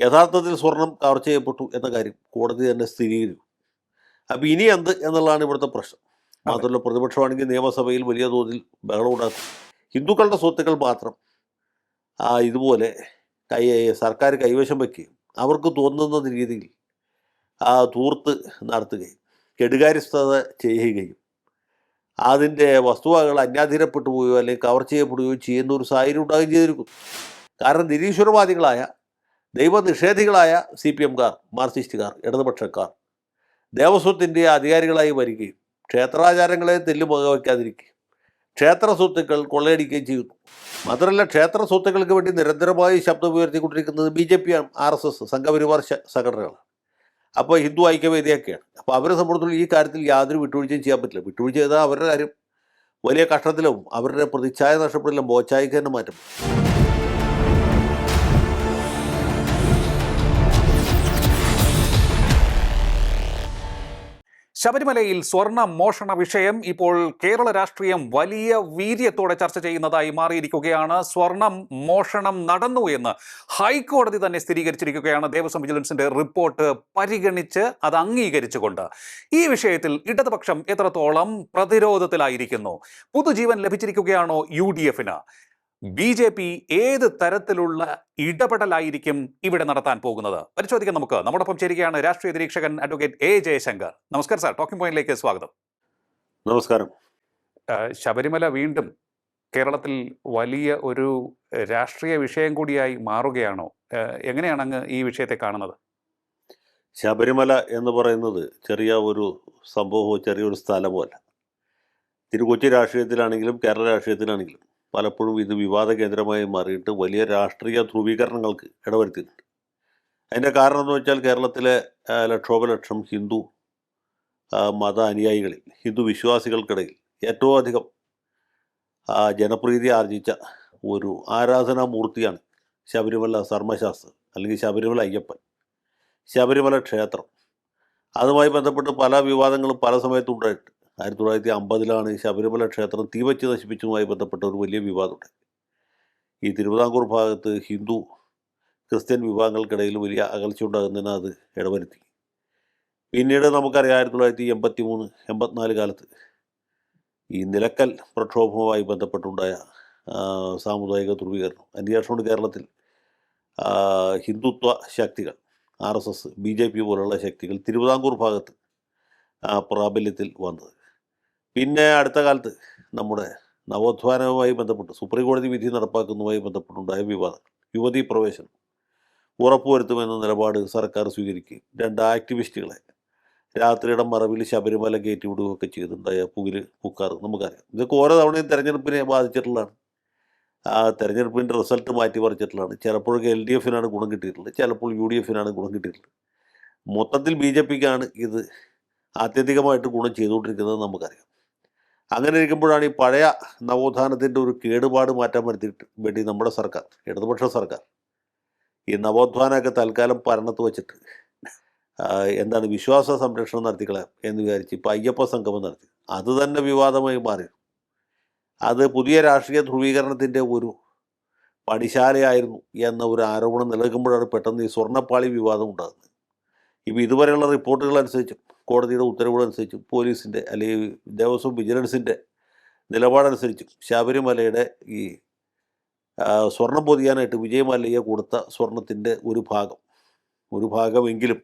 യഥാർത്ഥത്തിൽ സ്വർണം കവർ ചെയ്യപ്പെട്ടു എന്ന കാര്യം കോടതി തന്നെ സ്ഥിരീകരിക്കും അപ്പോൾ ഇനി എന്ത് എന്നുള്ളതാണ് ഇവിടുത്തെ പ്രശ്നം. മാത്രമല്ല പ്രതിപക്ഷമാണെങ്കിൽ നിയമസഭയിൽ വലിയ തോതിൽ ബഹളം ഉണ്ടാക്കും. ഹിന്ദുക്കളുടെ സ്വത്തുക്കൾ മാത്രം ഇതുപോലെ കൈ സർക്കാർ കൈവശം വയ്ക്കുകയും അവർക്ക് തോന്നുന്ന രീതിയിൽ ആ തൂർത്ത് നടത്തുകയും കെടുകാര്യസ്ഥത ചെയ്യുകയും അതിന്റെ വസ്തുവകൾ അന്യാധീനപ്പെട്ടു പോവുകയോ അല്ലെങ്കിൽ കവർ ചെയ്യപ്പെടുകയോ ചെയ്യുന്ന ഒരു സാഹചര്യം ഉണ്ടാകുകയും ചെയ്തിരിക്കുന്നു. കാരണം നിരീശ്വരവാദികളായ ദൈവനിഷേധികളായ സി പി എംകാർ മാർക്സിസ്റ്റുകാർ ഇടതുപക്ഷക്കാർ ദേവസ്വത്തിന്റെ അധികാരികളായി വരികയും ക്ഷേത്രാചാരങ്ങളെ തെല്ലുമുക വയ്ക്കാതിരിക്കുകയും ക്ഷേത്ര സ്വത്തുക്കൾ കൊള്ളയടിക്കുകയും ചെയ്യുന്നു. മാത്രമല്ല ക്ഷേത്ര സ്വത്തുക്കൾക്ക് വേണ്ടി നിരന്തരമായി ശബ്ദം ഉയർത്തിക്കൊണ്ടിരിക്കുന്നത് B J P R S S Sangh Parivar സംഘടനകളാണ്. അപ്പോൾ ഹിന്ദു ഐക്യവേദിയൊക്കെയാണ്. അപ്പോൾ അവരെ സംബന്ധിച്ചുള്ള ഈ കാര്യത്തിൽ യാതൊരു വിട്ടുവീഴ്ചയും ചെയ്യാൻ പറ്റില്ല. വിട്ടുവീഴ്ച ചെയ്താൽ അവരുടെ കാര്യം വലിയ കഷ്ടത്തിലും അവരുടെ പ്രതിച്ഛായ നഷ്ടപ്പെടലും ബോച്ചായിക്ക് തന്നെ മാറ്റം ശബരിമലയിൽ സ്വർണ മോഷണ വിഷയം ഇപ്പോൾ കേരള രാഷ്ട്രീയം വലിയ വീര്യത്തോടെ ചർച്ച ചെയ്യുന്നതായി മാറിയിരിക്കുകയാണ്. സ്വർണം മോഷണം നടന്നു എന്ന് ഹൈക്കോടതി തന്നെ സ്ഥിരീകരിച്ചിരിക്കുകയാണ്. ദേവസ്വം വിജിലൻസിന്റെ റിപ്പോർട്ട് പരിഗണിച്ച് അത് അംഗീകരിച്ചുകൊണ്ട്. ഈ വിഷയത്തിൽ ഇടതുപക്ഷം എത്രത്തോളം പ്രതിരോധത്തിലായിരിക്കുന്നു? പുതുജീവൻ ലഭിച്ചിരിക്കുകയാണോ യു ഡി എഫിന്? ബി ജെ പി ഏത് തരത്തിലുള്ള ഇടപെടലായിരിക്കും ഇവിടെ നടത്താൻ പോകുന്നത്? പരിശോധിക്കാം നമുക്ക്. നമ്മോടൊപ്പം ചേരുകയാണ് രാഷ്ട്രീയ നിരീക്ഷകൻ അഡ്വക്കേറ്റ് എ ജയശങ്കർ. നമസ്കാരം സാർ. ടോക്കിംഗ് പോയിന്റിലേക്ക് സ്വാഗതം. നമസ്കാരം. ശബരിമല വീണ്ടും കേരളത്തിൽ വലിയ ഒരു രാഷ്ട്രീയ വിഷയം കൂടിയായി മാറുകയാണോ? എങ്ങനെയാണ് അങ്ങ് ഈ വിഷയത്തെ കാണുന്നത്? ശബരിമല എന്ന് പറയുന്നത് ചെറിയ ഒരു സംഭവമോ ചെറിയൊരു സ്ഥലമോ അല്ല. തിരുക്കൊച്ചി രാഷ്ട്രീയത്തിലാണെങ്കിലും കേരള രാഷ്ട്രീയത്തിലാണെങ്കിലും പലപ്പോഴും ഇത് വിവാദ കേന്ദ്രമായി മാറിയിട്ട് വലിയ രാഷ്ട്രീയ ധ്രുവീകരണങ്ങൾക്ക് ഇടവരുത്തിയിട്ടുണ്ട്. അതിന്റെ കാരണം എന്ന് വെച്ചാൽ കേരളത്തിലെ ലക്ഷോപലക്ഷം ഹിന്ദു മത അനുയായികളിൽ ഹിന്ദു വിശ്വാസികൾക്കിടയിൽ ഏറ്റവും അധികം ജനപ്രീതി ആർജിച്ച ഒരു ആരാധനാമൂർത്തിയാണ് ശബരിമല സർമ്മശാസ്ത്ര അല്ലെങ്കിൽ ശബരിമല അയ്യപ്പൻ ശബരിമല ക്ഷേത്രം. അതുമായി ബന്ധപ്പെട്ട് പല വിവാദങ്ങളും പല സമയത്തും ഉണ്ടായിട്ടുണ്ട്. ആയിരത്തി തൊള്ളായിരത്തി അമ്പതിലാണ് ശബരിമല ക്ഷേത്രം തീവച്ച് നശിപ്പിച്ചതുമായി ബന്ധപ്പെട്ട ഒരു വലിയ വിവാദമുണ്ടായി ഈ തിരുവിതാംകൂർ ഭാഗത്ത് ഹിന്ദു ക്രിസ്ത്യൻ വിഭാഗങ്ങൾക്കിടയിൽ വലിയ അകൽച്ച ഉണ്ടാകുന്നതിന് അത് ഇടവരുത്തി. പിന്നീട് നമുക്കറിയാം ആയിരത്തി തൊള്ളായിരത്തി എൺപത്തി മൂന്ന് എൺപത്തിനാല് കാലത്ത് ഈ നിലക്കൽ പ്രക്ഷോഭവുമായി ബന്ധപ്പെട്ടുണ്ടായ സാമുദായിക ധ്രുവീകരണം. അതിനുശേഷമാണ് കേരളത്തിൽ ഹിന്ദുത്വ ശക്തികൾ R S S B J P പോലുള്ള ശക്തികൾ തിരുവിതാംകൂർ ഭാഗത്ത് പ്രാബല്യത്തിൽ വന്നത്. പിന്നെ അടുത്ത കാലത്ത് നമ്മുടെ നവോത്ഥാനവുമായി ബന്ധപ്പെട്ട് സുപ്രീം കോടതി വിധി നടപ്പാക്കുന്നതുമായി ബന്ധപ്പെട്ടുണ്ടായ വിവാദങ്ങൾ യുവതീ പ്രവേശനം ഉറപ്പുവരുത്തുമെന്ന നിലപാട് സർക്കാർ സ്വീകരിക്കുകയും രണ്ട് ആക്ടിവിസ്റ്റുകളെ രാത്രിയുടെ മറവിൽ ശബരിമല കയറ്റി വിടുകയൊക്കെ ചെയ്തിട്ടുണ്ടായ പുകിൽ പുക്കാറ് നമുക്കറിയാം. ഇതൊക്കെ ഓരോ തവണയും തെരഞ്ഞെടുപ്പിനെ ബാധിച്ചിട്ടുള്ളതാണ്. ആ തെരഞ്ഞെടുപ്പിന്റെ റിസൾട്ട് മാറ്റി പറിച്ചിട്ടുള്ളതാണ് ചിലപ്പോഴൊക്കെ എൽ ഡി എഫിനാണ് ഗുണം കിട്ടിയിട്ടുള്ളത് ചിലപ്പോൾ യു ഡി എഫിനാണ് ഗുണം കിട്ടിയിട്ടുള്ളത്. മൊത്തത്തിൽ ബി ജെ പിക്കാണ് ഇത് ആത്യന്തികമായിട്ട് ഗുണം ചെയ്തുകൊണ്ടിരിക്കുന്നത് നമുക്കറിയാം. അങ്ങനെ ഇരിക്കുമ്പോഴാണ് ഈ പഴയ നവോത്ഥാനത്തിന്റെ ഒരു കേടുപാട് മാറ്റാൻ വരുത്തിയിട്ട് വേണ്ടി നമ്മുടെ സർക്കാർ ഇടതുപക്ഷ സർക്കാർ ഈ നവോത്ഥാനമൊക്കെ തൽക്കാലം ഭരണത്ത് വെച്ചിട്ട് എന്താണ് വിശ്വാസ സംരക്ഷണം നടത്തിക്കളയാം എന്ന് വിചാരിച്ച് ഇപ്പോൾ അയ്യപ്പ സംഗമം നടത്തി. അത് തന്നെ വിവാദമായി മാറി. അത് പുതിയ രാഷ്ട്രീയ ധ്രുവീകരണത്തിന്റെ ഒരു പണിശാലയായിരുന്നു എന്ന ഒരു ആരോപണം നിലനിൽക്കുമ്പോഴാണ് പെട്ടെന്ന് ഈ സ്വർണപ്പാളി വിവാദം ഉണ്ടാകുന്നത്. ഇപ്പോൾ ഇതുവരെയുള്ള റിപ്പോർട്ടുകൾ അനുസരിച്ചും കോടതിയുടെ ഉത്തരവുകളനുസരിച്ച് പോലീസിന്റെ അല്ലെങ്കിൽ ദേവസ്വം വിജിലൻസിന്റെ നിലപാടനുസരിച്ചും ശബരിമലയുടെ ഈ സ്വർണം പൊതിയാനായിട്ട് വിജയമല്ലയ്യ കൊടുത്ത സ്വർണത്തിന്റെ ഒരു ഭാഗം ഒരു ഭാഗമെങ്കിലും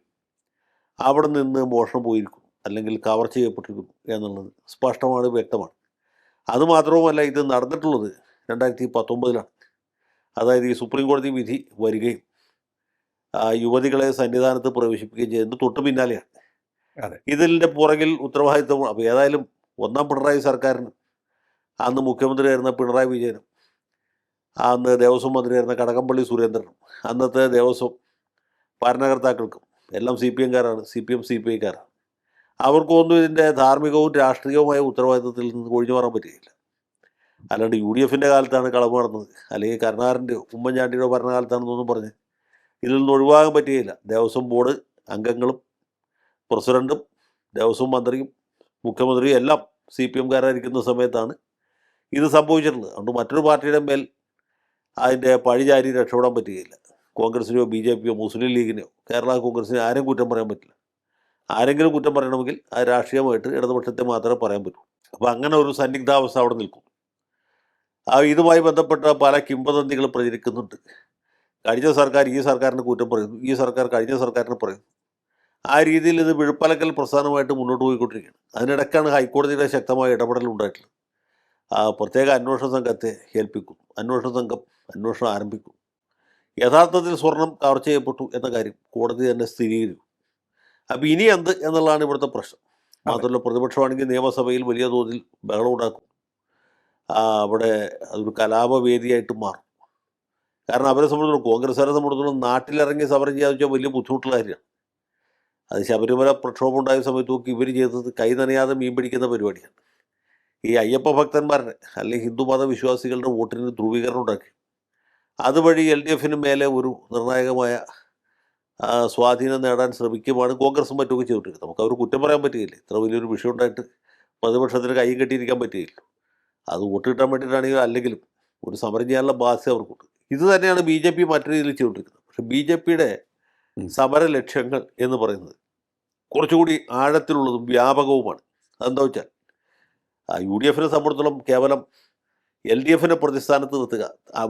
അവിടെ നിന്ന് മോഷണം പോയിരിക്കുന്നു അല്ലെങ്കിൽ കവർ ചെയ്യപ്പെട്ടിരിക്കുന്നു എന്നുള്ളത് സ്പഷ്ടമാണ് വ്യക്തമാണ് അതുമാത്രവുമല്ല ഇത് നടന്നിട്ടുള്ളത് രണ്ടായിരത്തി പത്തൊമ്പതിലാണ് അതായത് ഈ സുപ്രീം കോടതി വിധി വരികയും യുവതികളെ സന്നിധാനത്ത് പ്രവേശിപ്പിക്കുകയും ചെയ്യുന്നത് തൊട്ടു പിന്നാലെയാണ്. ഇതിന്റെ പുറകിൽ ഉത്തരവാദിത്വം അപ്പോൾ ഏതായാലും ഒന്നാം പിണറായി സർക്കാരിന്. അന്ന് മുഖ്യമന്ത്രിയായിരുന്ന പിണറായി വിജയനും അന്ന് ദേവസ്വം മന്ത്രിയായിരുന്ന കടകംപള്ളി സുരേന്ദ്രനും അന്നത്തെ ദേവസ്വം ഭരണകർത്താക്കൾക്കും എല്ലാം C P എംകാരാണ് C P M C P ഐക്കാരാണ് അവർക്കൊന്നും ഇതിന്റെ ധാർമ്മികവും രാഷ്ട്രീയവുമായ ഉത്തരവാദിത്വത്തിൽ നിന്ന് ഒഴിഞ്ഞു മാറാൻ പറ്റുകയില്ല അല്ലാണ്ട് യു ഡി എഫിന്റെ കാലത്താണ് കളവ് നടന്നത്. അല്ലെങ്കിൽ കരുണാകരന്റെ ഉമ്മൻചാണ്ടിയുടെ ഭരണകാലത്താണെന്നൊന്നും പറഞ്ഞ് ഇതിൽ നിന്ന് ഒഴിവാകാൻ പറ്റുകയില്ല ദേവസ്വം ബോർഡ് അംഗങ്ങളും പ്രസിഡന്റും ദേവസ്വം മന്ത്രിയും മുഖ്യമന്ത്രിയും എല്ലാം സി പി എംകാരായിരിക്കുന്ന സമയത്താണ് ഇത് സംഭവിച്ചിട്ടുള്ളത് അതുകൊണ്ട് മറ്റൊരു പാർട്ടിയുടെ മേൽ അതിന്റെ പഴിചാരി രക്ഷപ്പെടാൻ പറ്റുകയില്ല. കോൺഗ്രസിനെയോ ബി ജെ പിയോ മുസ്ലിം ലീഗിനെയോ കേരള കോൺഗ്രസിനെ ആരും കുറ്റം പറയാൻ പറ്റില്ല. ആരെങ്കിലും കുറ്റം പറയണമെങ്കിൽ അത് രാഷ്ട്രീയമായിട്ട് ഇടതുപക്ഷത്തെ മാത്രമേ പറയാൻ പറ്റൂ. അപ്പോൾ അങ്ങനെ ഒരു സന്നിഗ്ധാവസ്ഥ അവിടെ നിൽക്കും ആ ഇതുമായി ബന്ധപ്പെട്ട പല കിംവദന്തികൾ പ്രചരിക്കുന്നുണ്ട്. കഴിഞ്ഞ സർക്കാർ ഈ സർക്കാരിന് കുറ്റം പറയുന്നു. ഈ സർക്കാർ കഴിഞ്ഞ സർക്കാരിന് പറയുന്നു. ആ രീതിയിൽ ഇത് വിഴുപ്പലക്കൽ പ്രസ്ഥാനമായിട്ട് മുന്നോട്ട് പോയിക്കൊണ്ടിരിക്കുകയാണ്. അതിനിടയ്ക്കാണ് ഹൈക്കോടതിയുടെ ശക്തമായ ഇടപെടൽ ഉണ്ടായിട്ടുള്ളത്. ആ പ്രത്യേക അന്വേഷണ സംഘത്തെ ഏൽപ്പിക്കും. അന്വേഷണ സംഘം അന്വേഷണം ആരംഭിക്കും. യഥാർത്ഥത്തിൽ സ്വർണം കവർ ചെയ്യപ്പെട്ടു എന്ന കാര്യം കോടതി തന്നെ സ്ഥിരീകരിക്കും. അപ്പോൾ ഇനി എന്ത് എന്നുള്ളതാണ് ഇവിടുത്തെ പ്രശ്നം. മാത്രമല്ല പ്രതിപക്ഷമാണെങ്കിൽ നിയമസഭയിൽ വലിയ തോതിൽ ബഹളം ഉണ്ടാക്കും. അവിടെ അതൊരു കലാപവേദിയായിട്ട് മാറും. കാരണം അവരെ സംബന്ധിച്ചിടത്തോളം കോൺഗ്രസ്സുകാരെ സംബന്ധിച്ചിടത്തോളം നാട്ടിലിറങ്ങി സമരം ചെയ്യാന്ന് വെച്ചാൽ വലിയ ബുദ്ധിമുട്ടുള്ള കാര്യമാണ്. അത് ശബരിമല പ്രക്ഷോഭം ഉണ്ടായ സമയത്ത് നോക്കി ഇവർ ചെയ്തത് കൈ നനയാതെ മീൻ പിടിക്കുന്ന പരിപാടിയാണ്. ഈ അയ്യപ്പ ഭക്തന്മാരുടെ അല്ലെങ്കിൽ ഹിന്ദു മത വിശ്വാസികളുടെ വോട്ടിന് ധ്രുവീകരണം ഉണ്ടാക്കി. അതുവഴി എൽ ഡി എഫിന് മേലെ ഒരു നിർണായകമായ സ്വാധീനം നേടാൻ ശ്രമിക്കുമാണ് കോൺഗ്രസും മറ്റൊക്കെ ചെയ്തിട്ടിരിക്കുന്നത് നമുക്ക് അവർ കുറ്റം പറയാൻ പറ്റുകയില്ല. ഇത്ര വലിയൊരു വിഷയം ഉണ്ടായിട്ട് പ്രതിപക്ഷത്തിന് കൈ കെട്ടിയിരിക്കാൻ പറ്റുകയില്ല. അത് വോട്ട് കിട്ടാൻ വേണ്ടിയിട്ടാണെങ്കിലും അല്ലെങ്കിലും ഒരു സമരം ചെയ്യാനുള്ള ബാധ്യത അവർക്കുണ്ട്. ഇത് തന്നെയാണ് ബി ജെ പി മറ്റു രീതിയിൽ ചെയ്തുകൊണ്ടിരിക്കുന്നത്. പക്ഷേ ബി ജെ പിയുടെ. സമര ലക്ഷ്യങ്ങൾ എന്ന് പറയുന്നത്. കുറച്ചുകൂടി ആഴത്തിലുള്ളതും വ്യാപകവുമാണ്. അതെന്താ വെച്ചാൽ യു ഡി എഫിനെ സംബന്ധിച്ചിടത്തോളം കേവലം എൽ ഡി എഫിനെ പ്രതിസ്ഥാനത്ത് നിർത്തുക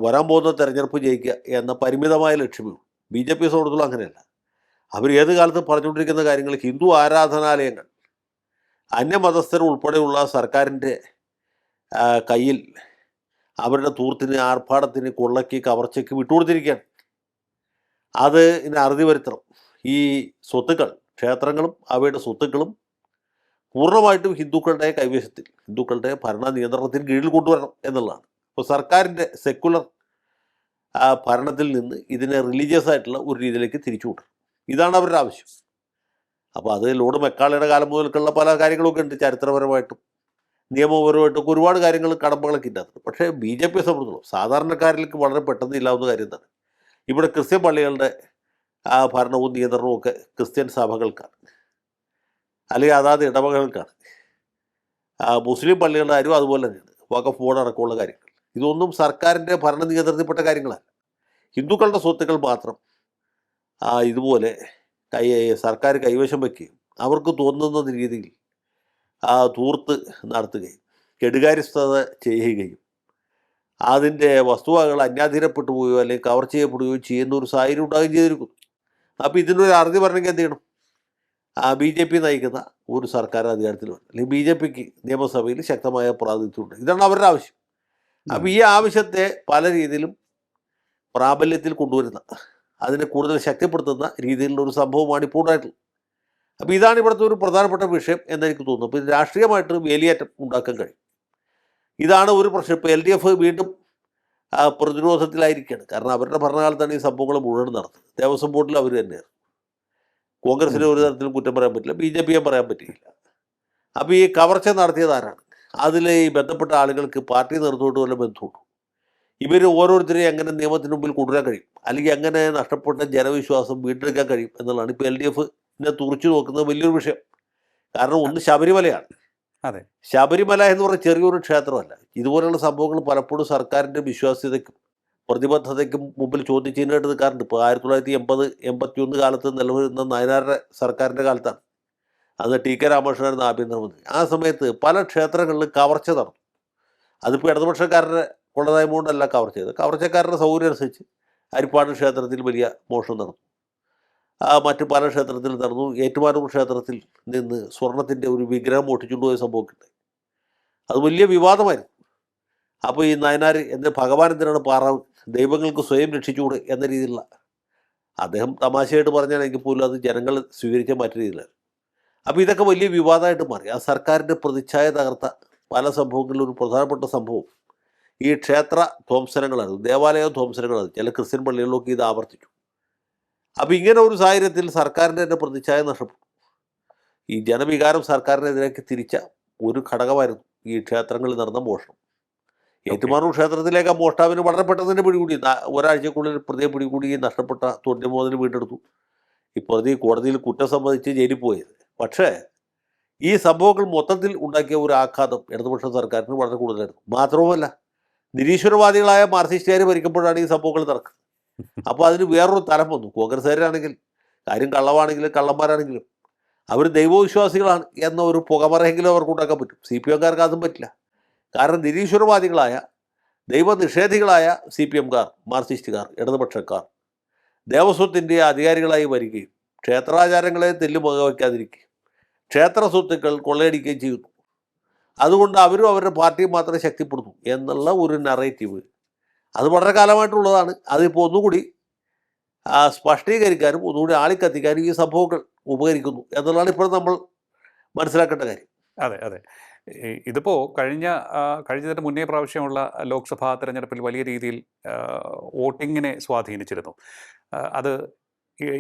വരാൻ പോകുന്ന തെരഞ്ഞെടുപ്പ് ജയിക്കുക എന്ന പരിമിതമായ ലക്ഷ്യമേ ഉള്ളൂ. ബി ജെ പിയെ സംബന്ധിച്ചിടത്തോളം അങ്ങനെയല്ല. അവർ ഏത് കാലത്ത് പറഞ്ഞുകൊണ്ടിരിക്കുന്ന കാര്യങ്ങൾ ഹിന്ദു ആരാധനാലയങ്ങൾ അന്യമതസ്ഥർ ഉൾപ്പെടെയുള്ള സർക്കാരിന്റെ കയ്യിൽ അവരുടെ തൂർത്തിന് ആർഭാടത്തിന് കൊള്ളയ്ക്ക് കവർച്ചയ്ക്ക് വിട്ടുകൊടുത്തിരിക്കുകയാണ്. അത് ഇനി അറുതി വരുത്തണം. ഈ സ്വത്തുക്കൾ ക്ഷേത്രങ്ങളും അവയുടെ സ്വത്തുക്കളും പൂർണമായിട്ടും ഹിന്ദുക്കളുടെ കൈവശത്തിൽ ഹിന്ദുക്കളുടെ ഭരണ നിയന്ത്രണത്തിന് കീഴിൽ കൊണ്ടുവരണം എന്നുള്ളതാണ്. അപ്പോൾ സർക്കാരിന്റെ സെക്കുലർ ഭരണത്തിൽ നിന്ന് ഇതിനെ റിലീജിയസ് ആയിട്ടുള്ള ഒരു രീതിയിലേക്ക് തിരിച്ചു കൊണ്ടുവരണം. ഇതാണ് അവരുടെ ആവശ്യം. അപ്പോൾ അത് ലോഡ് മെക്കാളിയുടെ കാലം മുതൽക്കുള്ള പല കാര്യങ്ങളൊക്കെ ഉണ്ട് ചരിത്രപരമായിട്ടും. നിയമപരമായിട്ടൊക്കെ ഒരുപാട് കാര്യങ്ങൾ കടമ്പകളൊക്കെ ഇല്ലാത്തത് പക്ഷേ ബി ജെ പിയെ സംബന്ധിച്ചോളൂ സാധാരണക്കാരിലേക്ക് വളരെ പെട്ടെന്ന് ഇല്ലാവുന്ന കാര്യം തന്നെ ഇവിടെ ക്രിസ്ത്യൻ പള്ളികളുടെ ആ ഭരണവും നിയന്ത്രണവും ഒക്കെ ക്രിസ്ത്യൻ സഭകൾക്കാണ്. അല്ലെങ്കിൽ അതാത് ആ മുസ്ലിം പള്ളികളുടെ കാര്യവും അതുപോലെ തന്നെയാണ്. വഖഫ് ബോർഡ് അടക്കമുള്ള കാര്യങ്ങൾ. ഇതൊന്നും സർക്കാരിന്റെ ഭരണ നിയന്ത്രണത്തിൽപ്പെട്ട കാര്യങ്ങളല്ല. ഹിന്ദുക്കളുടെ സ്വത്തുക്കൾ മാത്രം ഇതുപോലെ കൈ സർക്കാർ കൈവശം വയ്ക്കുകയും അവർക്ക് തോന്നുന്ന രീതിയിൽ തൂർത്ത് നടത്തുകയും കെടുകാര്യസ്ഥത ചെയ്യുകയും അതിന്റെ വസ്തുവകൾ അന്യാധീനപ്പെട്ടു പോവുകയോ അല്ലെങ്കിൽ കവർ ചെയ്യപ്പെടുകയോ ചെയ്യുന്ന ഒരു സാഹചര്യം ഉണ്ടാകുകയും ചെയ്തിരിക്കുന്നു. അപ്പോൾ ഇതിനൊരു അറുതി പറഞ്ഞെങ്കിൽ എന്ത് ചെയ്യണം? ആ ബി ജെ പി നയിക്കുന്ന ഒരു സർക്കാർ അധികാരത്തിൽ വേണം അല്ലെങ്കിൽ ബി ജെ പിക്ക് നിയമസഭയിൽ ശക്തമായ പ്രാതിനിധ്യമുണ്ട്. ഇതാണ് അവരുടെ ആവശ്യം. അപ്പോൾ ഈ ആവശ്യത്തെ പല രീതിയിലും പ്രാബല്യത്തിൽ കൊണ്ടുവരുന്ന അതിനെ കൂടുതൽ ശക്തിപ്പെടുത്തുന്ന രീതിയിലുള്ള ഒരു സംഭവമാണ് ഇപ്പോൾ ഉണ്ടായിട്ടുള്ളത്. അപ്പോൾ ഇതാണ് ഇവിടുത്തെ ഒരു പ്രധാനപ്പെട്ട വിഷയം എന്നെനിക്ക് തോന്നുന്നു. അപ്പോൾ ഇത് രാഷ്ട്രീയമായിട്ട് വേലിയേറ്റം ഉണ്ടാക്കാൻ കഴിയും. ഇതാണ് ഒരു പ്രശ്നം. ഇപ്പോൾ എൽ ഡി എഫ് വീണ്ടും പ്രതിരോധത്തിലായിരിക്കുകയാണ് കാരണം അവരുടെ ഭരണകാലത്താണ് ഈ സംഭവങ്ങൾ മുഴുവൻ നടന്നത്. ദേവസ്വം ബോർഡിൽ അവർ തന്നെയാണ്. കോൺഗ്രസിന് ഒരു തരത്തിലും കുറ്റം പറയാൻ പറ്റില്ല. ബി ജെ പിയെ പറയാൻ പറ്റിയില്ല. അപ്പോൾ ഈ കവർച്ച നടത്തിയത് ആരാണ്? അതിൽ ഈ ബന്ധപ്പെട്ട ആളുകൾക്ക് പാർട്ടി നേതൃത്വമായിട്ട് വല്ല ബന്ധമുണ്ടോ? ഇവർ ഓരോരുത്തരെയും എങ്ങനെ നിയമത്തിന് മുമ്പിൽ കൊണ്ടുവരാൻ കഴിയും? അല്ലെങ്കിൽ എങ്ങനെ നഷ്ടപ്പെട്ട ജനവിശ്വാസം വീണ്ടെടുക്കാൻ കഴിയും? എന്നുള്ളതാണ് ഇപ്പോൾ എൽ ഡി എഫിനെ തുറച്ചു നോക്കുന്നത് വലിയൊരു വിഷയം. കാരണം ഒന്ന് ശബരിമലയാണ്. അതെ. ശബരിമല എന്ന് പറഞ്ഞ ചെറിയൊരു ക്ഷേത്രമല്ല. ഇതുപോലെയുള്ള സംഭവങ്ങൾ പലപ്പോഴും സർക്കാരിന്റെ വിശ്വാസ്യതയ്ക്കും പ്രതിബദ്ധതയ്ക്കും മുമ്പിൽ ചോദ്യം ചെയ്യാനായിട്ട് നിൽക്കാറുണ്ട്. ഇപ്പോൾ ആയിരത്തി തൊള്ളായിരത്തി എൺപത് എൺപത്തി ഒന്ന് കാലത്ത് നിലവിലുന്ന നയനാരുടെ സർക്കാരിന്റെ കാലത്താണ്. അന്ന് ടി കെ രാമകൃഷ്ണനായിരുന്നു ആഭ്യന്തരമന്ത്രി. ആ സമയത്ത് പല ക്ഷേത്രങ്ങളിലും കവർച്ച നടന്നു. അതിപ്പോൾ ഇടതുപക്ഷക്കാരുടെ കൊള്ളതായ്മ കൊണ്ടല്ല കവർച്ച ചെയ്തത്. കവർച്ചക്കാരുടെ സൗകര്യം അനുസരിച്ച് അരിപ്പാട് ക്ഷേത്രത്തിൽ വലിയ മോഷണം നടന്നു. മറ്റ് പല ക്ഷേത്രത്തിൽ നടന്നു. ഏറ്റുമാനൂർ ക്ഷേത്രത്തിൽ നിന്ന് സ്വർണത്തിന്റെ ഒരു വിഗ്രഹം മോഷ്ടിച്ചുകൊണ്ടുപോയ സംഭവമൊക്കെ അത് വലിയ വിവാദമായിരുന്നു. അപ്പോൾ ഈ നയനാർ എന്റെ ഭഗവാൻ എന്തിനാണ് പാറ ദൈവങ്ങൾക്ക് സ്വയം രക്ഷിച്ചുകൂടെ എന്ന രീതിയിലുള്ള അദ്ദേഹം തമാശയായിട്ട് പറഞ്ഞാണെങ്കിൽ പോലും അത് ജനങ്ങൾ സ്വീകരിച്ച മറ്റു രീതിയിലാണ് അപ്പോൾ ഇതൊക്കെ വലിയ വിവാദമായിട്ട് മാറി. ആ സർക്കാരിന്റെ പ്രതിച്ഛായ തകർത്ത പല സംഭവങ്ങളിലും ഒരു പ്രധാനപ്പെട്ട സംഭവം ഈ ക്ഷേത്ര ധ്വംസനങ്ങളായിരുന്നു. ദേവാലയ ധ്വംസനങ്ങളായിരുന്നു. ചില ക്രിസ്ത്യൻ പള്ളികളിലൊക്കെ ഇത് ആവർത്തിച്ചു. അപ്പോൾ ഇങ്ങനെ ഒരു സാഹചര്യത്തിൽ സർക്കാരിന്റെ തന്നെ പ്രതിച്ഛായ നഷ്ടപ്പെട്ടു. ഈ ജനവികാരം സർക്കാരിനെതിരേക്ക് തിരിച്ച ഒരു ഘടകമായിരുന്നു ഈ ക്ഷേത്രങ്ങളിൽ നടന്ന മോഷണം. ഏറ്റുമാനൂർ ക്ഷേത്രത്തിലേക്ക് ആ മോഷ്ടാവിന് വളരെ പെട്ടെന്ന് തന്നെ പിടികൂടി. ഒരാഴ്ചക്കുള്ളിൽ പ്രതിയെ പിടികൂടി നഷ്ടപ്പെട്ട തൊണ്ണൂറ് വീണ്ടെടുത്തു. ഈ പ്രതി കോടതിയിൽ കുറ്റം സമ്മതിച്ച് ജയിലിൽ പോയത്. പക്ഷേ ഈ സംഭവങ്ങൾ മൊത്തത്തിൽ ഉണ്ടാക്കിയ ഒരു ആഘാതം ഇടതുപക്ഷ സർക്കാരിന് വളരെ കൂടുതലായിരുന്നു. മാത്രവുമല്ല നിരീശ്വരവാദികളായ മാർസിസ്റ്റുകാർ ഭരിക്കുമ്പോഴാണ് ഈ സംഭവങ്ങൾ നടക്കുന്നത്. അപ്പോൾ അതിന് വേറൊരു തലം വന്നു. കോൺഗ്രസ്സുകാരാണെങ്കിൽ കാര്യം കള്ളമാണെങ്കിലും കള്ളന്മാരാണെങ്കിലും. അവർ ദൈവവിശ്വാസികളാണ് എന്ന ഒരു പുകമറയെങ്കിലും അവർക്ക് ഉണ്ടാക്കാൻ പറ്റും. സി പി എംകാർക്ക് അതും പറ്റില്ല. കാരണം നിരീശ്വരവാദികളായ ദൈവനിഷേധികളായ സി പി എംകാർ മാർക്സിസ്റ്റുകാർ ഇടതുപക്ഷക്കാർ ദേവസ്വത്തിന്റെ അധികാരികളായി വരികയും ക്ഷേത്രാചാരങ്ങളെ തെല്ലു വയ്ക്കാതിരിക്കുകയും ക്ഷേത്ര സ്വത്തുക്കൾ കൊള്ളയടിക്കുകയും ചെയ്യുന്നു. അതുകൊണ്ട് അവരും അവരുടെ പാർട്ടിയും മാത്രമേ ശക്തിപ്പെടുന്നു എന്നുള്ള ഒരു നറേറ്റീവ് അത് വളരെ കാലമായിട്ടുള്ളതാണ്. അതിപ്പോൾ ഒന്നുകൂടി സ്പഷ്ടീകരിക്കാനും ഒന്നുകൂടി ആളിക്കത്തിക്കാനും ഈ സംഭവങ്ങൾ ഉപകരിക്കുന്നു എന്നുള്ളതാണ് ഇപ്പോൾ നമ്മൾ മനസ്സിലാക്കേണ്ട കാര്യം. അതെ അതെ. ഇതിപ്പോൾ കഴിഞ്ഞ കഴിഞ്ഞതിന് മുന്നേ പ്രാവശ്യമുള്ള ലോക്സഭാ തെരഞ്ഞെടുപ്പിൽ വലിയ രീതിയിൽ വോട്ടിങ്ങിനെ സ്വാധീനിച്ചിരുന്നു. അത്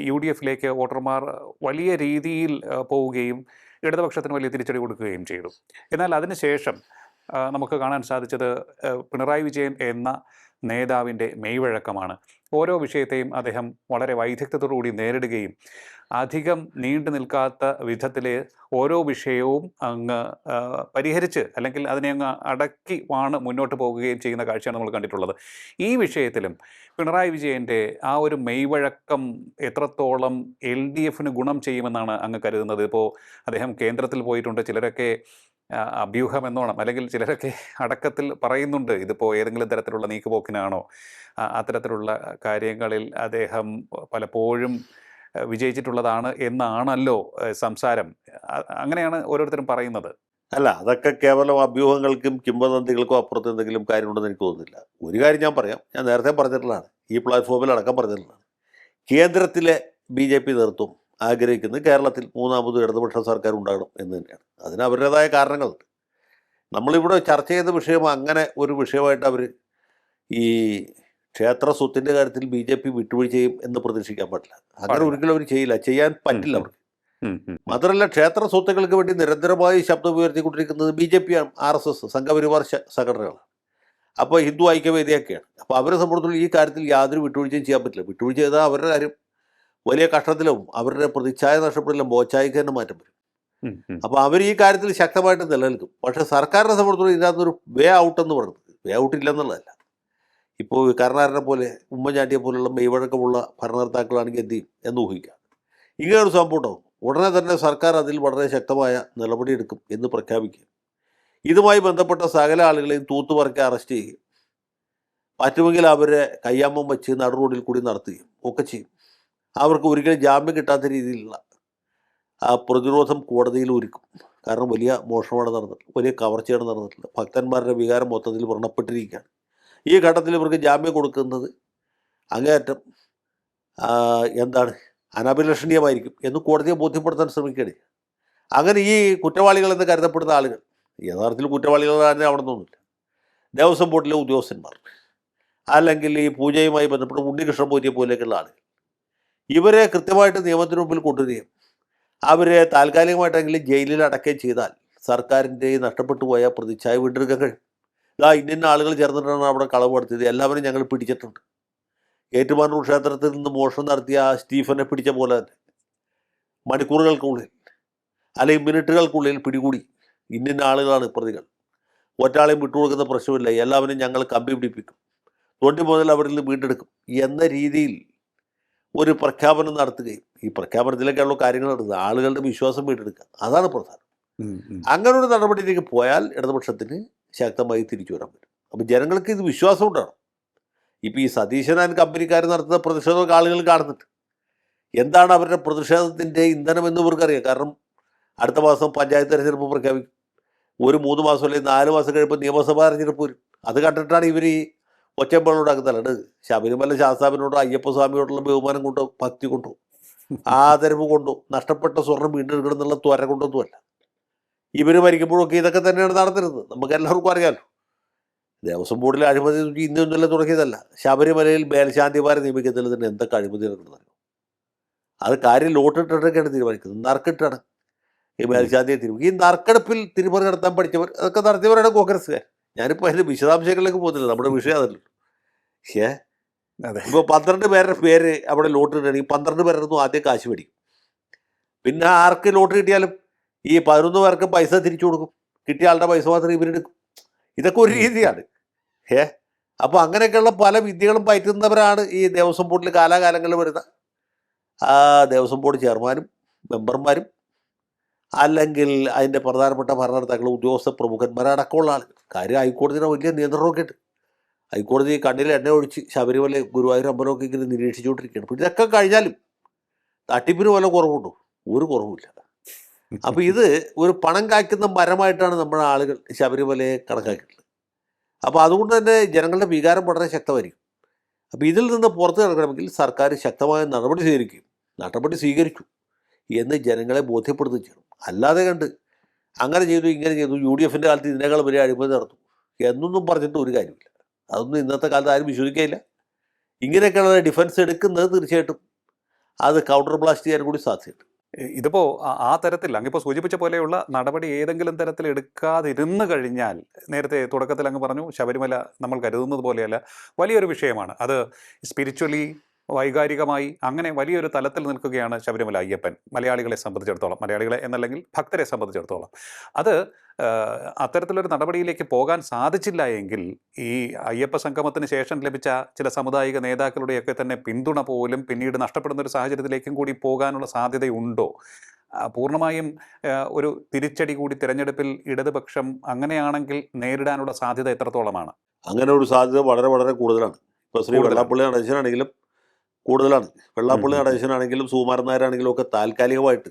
യു ഡി എഫിലേക്ക് വോട്ടർമാർ വലിയ രീതിയിൽ പോവുകയും ഇടതുപക്ഷത്തിന് വലിയ തിരിച്ചടി കൊടുക്കുകയും ചെയ്തു. എന്നാൽ അതിനുശേഷം നമുക്ക് കാണാൻ സാധിച്ചത് പിണറായി വിജയൻ എന്ന നേതാവിന്റെ മെയ്വഴക്കമാണ്. ഓരോ വിഷയത്തെയും അദ്ദേഹം വളരെ വൈദഗ്ധ്യത്തോടുകൂടി നേരിടുകയും അധികം നീണ്ടു നിൽക്കാത്ത വിധത്തിൽ ഓരോ വിഷയവും അങ്ങ് പരിഹരിച്ച് അല്ലെങ്കിൽ അതിനെ അങ്ങ് അടക്കി വാണ് മുന്നോട്ട് പോകുകയും ചെയ്യുന്ന കാഴ്ചയാണ് നമ്മൾ കണ്ടിട്ടുള്ളത്. ഈ വിഷയത്തിലും പിണറായി വിജയന്റെ ആ ഒരു മെയ്വഴക്കം എത്രത്തോളം എൽ ഡി എഫിന് ഗുണം ചെയ്യുമെന്നാണ് അങ്ങ് കരുതുന്നത്. ഇപ്പോൾ അദ്ദേഹം കേന്ദ്രത്തിൽ പോയിട്ടുണ്ട് ചിലരൊക്കെ അഭ്യൂഹം എന്നോണം അല്ലെങ്കിൽ ചിലരൊക്കെ അടക്കത്തിൽ പറയുന്നുണ്ട് ഇതിപ്പോൾ ഏതെങ്കിലും തരത്തിലുള്ള നീക്കുപോക്കിനാണോ. അത്തരത്തിലുള്ള കാര്യങ്ങളിൽ അദ്ദേഹം പലപ്പോഴും വിജയിച്ചിട്ടുള്ളതാണ് എന്നാണല്ലോ സംസാരം. അങ്ങനെയാണ് ഓരോരുത്തരും പറയുന്നത്. അല്ല അതൊക്കെ കേവലം അഭ്യൂഹങ്ങൾക്കും കിംവദന്തികൾക്കും അപ്പുറത്ത് എന്തെങ്കിലും കാര്യമുണ്ടെന്ന് എനിക്ക് തോന്നുന്നില്ല. ഒരു കാര്യം ഞാൻ പറയാം. ഞാൻ നേരത്തെ പറഞ്ഞിട്ടുള്ളതാണ്. ഈ പ്ലാറ്റ്ഫോമിൽ അടക്കം പറഞ്ഞിട്ടുള്ളതാണ്. കേന്ദ്രത്തിലെ ബി ജെ പി നേതൃത്വം ആഗ്രഹിക്കുന്നത് കേരളത്തിൽ മൂന്നാമത് ഇടതുപക്ഷ സർക്കാർ ഉണ്ടാകണം എന്ന് തന്നെയാണ്. അതിന് അവരുടേതായ കാരണങ്ങളുണ്ട്. നമ്മളിവിടെ ചർച്ച ചെയ്ത വിഷയം അങ്ങനെ ഒരു വിഷയമായിട്ട് അവർ ഈ ക്ഷേത്ര സ്വത്തിന്റെ കാര്യത്തിൽ ബി ജെ പി വിട്ടുവീഴ്ച ചെയ്യും എന്ന് പ്രതീക്ഷിക്കാൻ പറ്റില്ല അങ്ങനെ ഒരിക്കലും അവർ ചെയ്യില്ല. ചെയ്യാൻ പറ്റില്ല. അവർക്ക്. മാത്രമല്ല ക്ഷേത്ര സ്വത്തുക്കൾക്ക് വേണ്ടി നിരന്തരമായി ശബ്ദം ഉയർത്തിക്കൊണ്ടിരിക്കുന്നത് ബി ജെ പി ആണ് ആർ എസ് എസ് സംഘപരിവാർ സംഘടനകളാണ്. അപ്പോൾ ഹിന്ദു ഐക്യവേദിയൊക്കെയാണ്. അപ്പോൾ അവരെ സംബന്ധിച്ചുള്ള ഈ കാര്യത്തിൽ യാതൊരു വിട്ടുവീഴ്ചയും ചെയ്യാൻ പറ്റില്ല. വിട്ടുവീഴ്ച ചെയ്താൽ അവരുടെ കാര്യം വലിയ കഷ്ടത്തിലും അവരുടെ പ്രതിച്ഛായ നഷ്ടപ്പെടില്ല മോച്ചായിക്ക് തന്നെ മാറ്റം വരും. അപ്പോൾ അവർ ഈ കാര്യത്തിൽ ശക്തമായിട്ട് നിലനിൽക്കും. പക്ഷേ സർക്കാരിനെ സംബന്ധിച്ചുള്ള ഇതിനകത്തൊരു വേ ഔട്ട് എന്ന് പറയുന്നത്. വേ ഔട്ട് ഇല്ലെന്നുള്ളതല്ല. ഇപ്പോൾ കരുണാകരനെ പോലെ ഉമ്മൻചാണ്ടിയെ പോലുള്ള മെയ്വഴക്കമുള്ള ഭരണകർത്താക്കളാണെങ്കിൽ എന്ത് ചെയ്യും? എന്ന് ഊഹിക്കാം ഇങ്ങനെ ഒരു സംഭവം ഉണ്ടാവും. ഉടനെ തന്നെ സർക്കാർ അതിൽ വളരെ ശക്തമായ നടപടി എടുക്കും എന്ന് പ്രഖ്യാപിക്കും ഇതുമായി ബന്ധപ്പെട്ട സകല ആളുകളെയും തൂത്തുപറക്കി അറസ്റ്റ് ചെയ്യുകയും പറ്റുമെങ്കിൽ അവരെ കയ്യാമ്മം വെച്ച് നടു റോഡിൽ കൂടി നടത്തുകയും ഒക്കെ ചെയ്യും. അവർക്ക് ഒരിക്കലും ജാമ്യം കിട്ടാത്ത രീതിയിലുള്ള ആ പ്രതിരോധം കോടതിയിൽ ഒരുക്കും. കാരണം വലിയ മോഷണമാണ് നടന്നിട്ടുള്ളത്. വലിയ കവർച്ചയാണ് നടന്നിട്ടുള്ളത്. ഭക്തന്മാരുടെ വികാരം മൊത്തത്തിൽ വ്രണപ്പെട്ടിരിക്കുകയാണ്. ഈ ഘട്ടത്തിൽ ഇവർക്ക് ജാമ്യം കൊടുക്കുന്നത് അങ്ങേയറ്റം എന്താണ് അനഭിലഷണീയമായിരിക്കും എന്ന് കോടതിയെ ബോധ്യപ്പെടുത്താൻ ശ്രമിക്കുകയാണ്. അങ്ങനെ ഈ കുറ്റവാളികളെന്ന് കരുതപ്പെടുന്ന ആളുകൾ യഥാർത്ഥത്തിൽ കുറ്റവാളികളാണ് അവിടെ നിന്നൊന്നുമില്ല. ദേവസ്വം ബോർഡിലെ ഉദ്യോഗസ്ഥന്മാർ അല്ലെങ്കിൽ ഈ പൂജയുമായി ബന്ധപ്പെട്ട് ഉണ്ണികൃഷ്ണൻ പോറ്റിയെ പോലെയൊക്കെയുള്ള ആളുകൾ ഇവരെ കൃത്യമായിട്ട് നിയമത്തിന് മുമ്പിൽ കൊണ്ടുവരികയും അവരെ താൽക്കാലികമായിട്ടെങ്കിലും ജയിലിൽ അടക്കുകയും ചെയ്താൽ സർക്കാരിന്റെ നഷ്ടപ്പെട്ടു പോയ പ്രതിച്ഛായ വീണ്ടെടുക്കാൻ കഴിയും. ഇതാ ഇന്ന ആളുകൾ ചേർന്നിട്ടാണ് അവിടെ കളവ് നടത്തിയത്. എല്ലാവരും ഞങ്ങൾ പിടിച്ചിട്ടുണ്ട്. ഏറ്റുമാനൂർ ക്ഷേത്രത്തിൽ നിന്ന് മോഷണം നടത്തിയ ആ സ്റ്റീഫനെ പിടിച്ച പോലെ തന്നെ. മണിക്കൂറുകൾക്കുള്ളിൽ അല്ലെങ്കിൽ മിനിറ്റുകൾക്കുള്ളിൽ പിടികൂടി ഇന്നിന്ന ആളുകളാണ് പ്രതികൾ. ഒറ്റാളെയും വിട്ടുകൊടുക്കുന്ന പ്രശ്നമില്ല. എല്ലാവരും ഞങ്ങൾ കമ്പി പിടിപ്പിക്കും. തൊണ്ടി മുതൽ അവരിൽ നിന്ന് വീണ്ടെടുക്കും. എന്ന രീതിയിൽ ഒരു പ്രഖ്യാപനം നടത്തുകയും ഈ പ്രഖ്യാപനത്തിലേക്കുള്ള കാര്യങ്ങൾ നടത്തുന്നത് ആളുകളുടെ വിശ്വാസം വീണ്ടെടുക്കുക. അതാണ് പ്രധാനം. അങ്ങനെ ഒരു നടപടിയിലേക്ക് പോയാൽ ഇടതുപക്ഷത്തിന് ശക്തമായി തിരിച്ചു വരാൻ പറ്റും. അപ്പം ജനങ്ങൾക്ക് ഇത് വിശ്വാസം ഉണ്ടാകണം ഇപ്പം ഈ സതീശൻ ആൻഡ് കമ്പനിക്കാർ നടത്തുന്ന പ്രതിഷേധമൊക്കെ ആളുകൾ കാണുന്നുണ്ട്. എന്താണ് അവരുടെ പ്രതിഷേധത്തിന്റെ ഇന്ധനം എന്ന് ഇവർക്കറിയാം കാരണം അടുത്ത മാസം പഞ്ചായത്ത് തെരഞ്ഞെടുപ്പ് പ്രഖ്യാപിക്കും. ഒരു മൂന്ന് മാസം അല്ലെങ്കിൽ നാല് മാസം കഴിയുമ്പോൾ നിയമസഭാ തെരഞ്ഞെടുപ്പ് വരും. അത് കണ്ടിട്ടാണ് ഇവർ ഈ ഒച്ചമ്പളം ഉണ്ടാക്കുന്നത് ശബരിമല ശാസ്താവിനോടോ അയ്യപ്പസ്വാമിയോടുള്ള ബഹുമാനം കൊണ്ടോ ഭക്തി കൊണ്ടോ ആദരവ് കൊണ്ടോ നഷ്ടപ്പെട്ട സ്വർണം വീണ്ടെടുക്കണം എന്നുള്ള ത്വര കൊണ്ടൊന്നുമല്ല. ഇവർ മരിക്കുമ്പോഴൊക്കെ ഇതൊക്കെ തന്നെയാണ് നടന്നിരുന്നത് നമുക്ക് എല്ലാവർക്കും അറിയാമല്ലോ ദേവസ്വം ബോർഡിൽ അഴിമതി ഇന്ന് ഇന്നലെ തുടങ്ങിയതല്ല. ശബരിമലയിൽ മേൽശാന്തിമാരെ നിയമിക്കുന്നതിൽ തന്നെ എന്തൊക്കെ അഴിമതി നടക്കുന്നത് അത് കാര്യം ലോട്ടിട്ടൊക്കെയാണ് തീരുമാനിക്കുന്നത്. നറുക്കിട്ടാണ് ഈ മേൽശാന്തിയെ തിരുമി ഈ നറുക്കെടുപ്പിൽ തിരുമറി നടത്താൻ പഠിച്ചവർ അതൊക്കെ നടത്തിയവരാണ് കോൺഗ്രസ്സുകാർ. ഞാനിപ്പോൾ അതിന്റെ വിശദാംശങ്ങളിലേക്ക് പോകുന്നില്ല. നമ്മുടെ വിഷയം അതല്ലോ പക്ഷേ അതെ. ഇപ്പോൾ പന്ത്രണ്ട് പേരുടെ പേര് അവിടെ ലോട്ടിട്ടാണെങ്കിൽ പന്ത്രണ്ട് പേരുടെ ആദ്യം കാശ് മേടിക്കും. പിന്നെ ആർക്ക് ലോട്ട് കിട്ടിയാലും ഈ പതിനൊന്ന് പേർക്ക് പൈസ തിരിച്ചു കൊടുക്കും. കിട്ടിയ ആളുടെ പൈസ മാത്രം ഇവരെടുക്കും ഇതൊക്കെ ഒരു രീതിയാണ്. ഏ അപ്പോൾ അങ്ങനെയൊക്കെയുള്ള പല വിദ്യകളും പയറ്റുന്നവരാണ് ഈ ദേവസ്വം ബോർഡിൽ കാലാകാലങ്ങളിൽ വരുന്ന ദേവസ്വം ബോർഡ് ചെയർമാനും മെമ്പർമാരും അല്ലെങ്കിൽ അതിന്റെ പ്രധാനപ്പെട്ട ഭരണകർത്താക്കൾ ഉദ്യോഗസ്ഥ പ്രമുഖന്മാരടക്കമുള്ള ആളുകൾ. കാര്യം ഹൈക്കോടതിയുടെ വലിയ നിയന്ത്രണമൊക്കെ ഉണ്ട്. ഹൈക്കോടതി കണ്ണിൽ എണ്ണ ഒഴിച്ച് ശബരിമല ഗുരുവായൂർ അമ്പലമൊക്കെ ഇങ്ങനെ നിരീക്ഷിച്ചുകൊണ്ടിരിക്കുകയാണ്. ഇതൊക്കെ കഴിഞ്ഞാലും തട്ടിപ്പിന് വല്ല കുറവുണ്ടോ? ഒരു കുറവുമില്ല. അപ്പോൾ ഇത് ഒരു പണം കായ്ക്കുന്ന മരമായിട്ടാണ് നമ്മുടെ ആളുകൾ ശബരിമലയെ കണക്കാക്കിയിട്ടുള്ളത്. അപ്പോൾ അതുകൊണ്ട് തന്നെ ജനങ്ങളുടെ വികാരം വളരെ ശക്തമായിരിക്കും. അപ്പോൾ ഇതിൽ നിന്ന് പുറത്തു കിടക്കണമെങ്കിൽ സർക്കാർ ശക്തമായ നടപടി സ്വീകരിക്കും. നടപടി സ്വീകരിച്ചു. എന്ന് ജനങ്ങളെ ബോധ്യപ്പെടുത്തുകയും ചെയ്യണം അല്ലാതെ കണ്ട് അങ്ങനെ ചെയ്തു ഇങ്ങനെ ചെയ്തു യു ഡി എഫിന്റെ കാലത്ത് ഇതിനേക്കാൾ വലിയ അഴിമതി നടത്തും എന്നൊന്നും പറഞ്ഞിട്ട് ഒരു കാര്യമില്ല അതൊന്നും ഇന്നത്തെ കാലത്ത് ആരും വിശ്വസിക്കുകയില്ല. ഇങ്ങനെയൊക്കെയുള്ള ഡിഫൻസ് എടുക്കുന്നത് തീർച്ചയായിട്ടും അത് കൗണ്ടർ ബ്ലാസ്റ്റ് ചെയ്യാൻ കൂടി സാധ്യതയുണ്ട്. ഇതിപ്പോ ആ- തരത്തിൽ അങ്ങിപ്പോൾ സൂചിപ്പിച്ച പോലെയുള്ള നടപടി ഏതെങ്കിലും തരത്തിൽ എടുക്കാതിരുന്നു കഴിഞ്ഞാൽ നേരത്തെ തുടക്കത്തിൽ അങ്ങ് പറഞ്ഞു ശബരിമല നമ്മൾ കരുതുന്നത് പോലെയല്ല വലിയൊരു വിഷയമാണ്. അത് സ്പിരിച്വലി വൈകാരികമായി അങ്ങനെ വലിയൊരു തലത്തിൽ നിൽക്കുകയാണ് ശബരിമല അയ്യപ്പൻ. മലയാളികളെ സംബന്ധിച്ചിടത്തോളം മലയാളികളെ എന്നല്ലെങ്കിൽ ഭക്തരെ സംബന്ധിച്ചിടത്തോളം. അത് അത്തരത്തിലൊരു നടപടിയിലേക്ക് പോകാൻ സാധിച്ചില്ല എങ്കിൽ ഈ അയ്യപ്പ സംഗമത്തിന് ശേഷം ലഭിച്ച ചില സമുദായിക നേതാക്കളുടെയൊക്കെ തന്നെ പിന്തുണ പോലും പിന്നീട് നഷ്ടപ്പെടുന്ന ഒരു സാഹചര്യത്തിലേക്കും കൂടി പോകാനുള്ള സാധ്യതയുണ്ടോ? പൂർണമായും ഒരു തിരിച്ചടി കൂടി തിരഞ്ഞെടുപ്പിൽ ഇടതുപക്ഷം അങ്ങനെയാണെങ്കിൽ നേരിടാനുള്ള സാധ്യത എത്രത്തോളമാണ്? അങ്ങനെ ഒരു സാധ്യത വളരെ വളരെ കൂടുതലാണ്. ഇപ്പോൾ ശ്രീ. വെള്ളാപ്പള്ളി നടേശനാണെങ്കിലും കൂടുതലാണ്. വെള്ളാപ്പള്ളി. നടേശനാണെങ്കിലും സുകുമാരൻ നായരാണെങ്കിലും ഒക്കെ താൽക്കാലികമായിട്ട്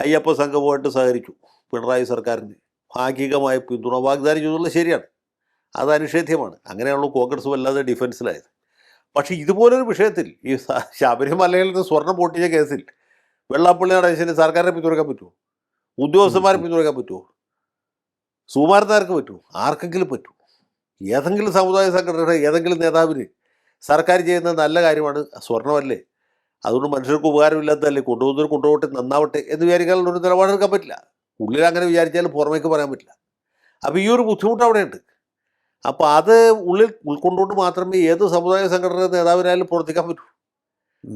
അയ്യപ്പ സംഘവുമായിട്ട് സഹകരിച്ചു പിണറായി സർക്കാരിന്. ഭാഗികമായ പിന്തുണ വാഗ്ദാനം ചെയ്തുള്ളത് ശരിയാണ്. അത് അനിഷേധ്യമാണ്. അങ്ങനെയാണല്ലോ കോൺഗ്രസ് വല്ലാതെ ഡിഫൻസിലായത് പക്ഷേ ഇതുപോലൊരു വിഷയത്തിൽ ഈ ശബരിമലയിൽ നിന്ന് സ്വർണം പൊട്ടിച്ച കേസിൽ വെള്ളാപ്പള്ളി നടേശന് സർക്കാരിനെ പിന്തുണയ്ക്കാൻ പറ്റുമോ? ഉദ്യോഗസ്ഥന്മാരെ. പിന്തുണയ്ക്കാൻ പറ്റുമോ? സുകുമാരനാർക്ക് പറ്റുമോ? ആർക്കെങ്കിലും പറ്റുമോ? ഏതെങ്കിലും സമുദായ സംഘടനയുടെ ഏതെങ്കിലും നേതാവിന് സർക്കാർ ചെയ്യുന്ന നല്ല കാര്യമാണ്. സ്വർണമല്ലേ? അതുകൊണ്ട് മനുഷ്യർക്ക് ഉപകാരമില്ലാത്തതല്ലേ? കൊണ്ടുപോകുന്നവർ കൊണ്ടുപോകട്ടെ നന്നാവട്ടെ എന്ന് വിചാരിക്കാനുള്ള ഒരു നിലപാടെടുക്കാൻ പറ്റില്ല. ഉള്ളിൽ അങ്ങനെ വിചാരിച്ചാലും പുറമേക്ക് പറയാൻ പറ്റില്ല. അപ്പോൾ ഈ ഒരു ബുദ്ധിമുട്ട് അവിടെയുണ്ട്. അപ്പോൾ അത് ഉള്ളിൽ ഉൾക്കൊണ്ടുകൊണ്ട് മാത്രമേ ഏത് സമുദായ സംഘടന നേതാവിനായാലും പ്രവർത്തിക്കാൻ പറ്റൂ.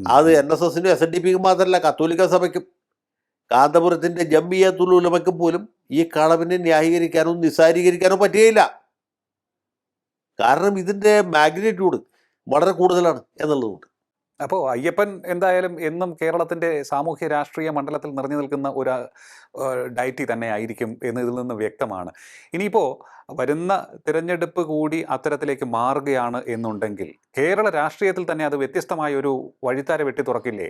അത് എൻ എസ് എസിനും എസ് എൻ ഡി പിക്കും മാത്രമല്ല കത്തോലിക്ക സഭയ്ക്കും. കാന്തപുരത്തിന്റെ ജമ്മിയത്തുൽ ഉലമയ്ക്കും പോലും ഈ കളവിനെ ന്യായീകരിക്കാനോ നിസ്സാരീകരിക്കാനോ പറ്റുകയില്ല. കാരണം ഇതിന്റെ മാഗ്നിറ്റ്യൂഡ് വളരെ കൂടുതലാണ് എന്നുള്ളതുകൊണ്ട്. അപ്പോൾ അയ്യപ്പൻ എന്തായാലും എന്നും കേരളത്തിന്റെ സാമൂഹ്യ രാഷ്ട്രീയ മണ്ഡലത്തിൽ നിറഞ്ഞു നിൽക്കുന്ന ഒരു ഡയറ്റി തന്നെ ആയിരിക്കും എന്ന് ഇതിൽ നിന്ന് വ്യക്തമാണ്. ഇനിയിപ്പോൾ വരുന്ന തിരഞ്ഞെടുപ്പ് കൂടി അത്തരത്തിലേക്ക് മാറുകയാണ് എന്നുണ്ടെങ്കിൽ കേരള രാഷ്ട്രീയത്തിൽ തന്നെ അത് വ്യത്യസ്തമായ ഒരു വഴിത്താര വെട്ടി തുറക്കില്ലേ?